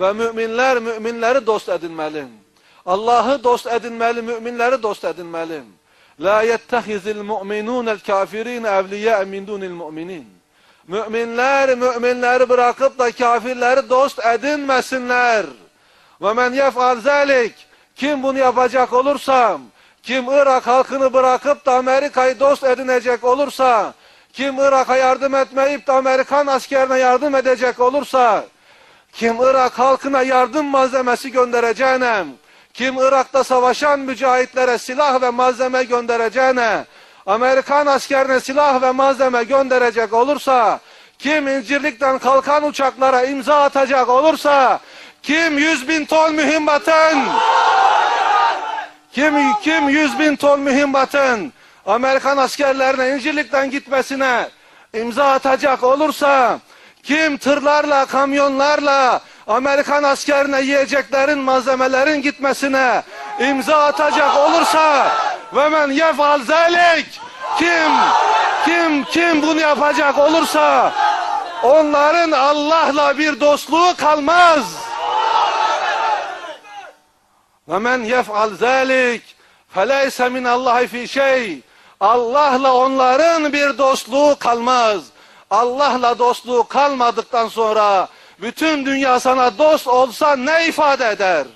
Ve müminler müminleri dost edinmeli. Allah'ı dost edinmeli, müminleri dost edinmeli. La yettehizil mu'minûnel kafirîne evliyâ min dunil mu'minin. Müminler müminleri bırakıp da kafirleri dost edinmesinler. Ve men yef'al zalik. Kim bunu yapacak olursa, kim Irak halkını bırakıp da Amerika'yı dost edinecek olursa, kim Irak'a yardım etmeyip de Amerikan askerine yardım edecek olursa, kim Irak halkına yardım malzemesi göndereceğine, kim Irak'ta savaşan mücahitlere silah ve malzeme göndereceğine, Amerikan askerine silah ve malzeme gönderecek olursa, kim incirlikten kalkan uçaklara imza atacak olursa, kim 100 bin ton mühimmatın, kim, kim 100 bin ton mühimmatın Amerikan askerlerine incirlikten gitmesine imza atacak olursa, kim tırlarla, kamyonlarla Amerikan askerine yiyeceklerin, malzemelerin gitmesine imza atacak olursa ve men yefal zelik kim kim kim bunu yapacak olursa onların Allah'la bir dostluğu kalmaz. Ve men yef'al zalik feleyse min Allahi fi şey. Allah'la onların bir dostluğu kalmaz. Allah'la dostluğu kalmadıktan sonra bütün dünya sana dost olsa ne ifade eder?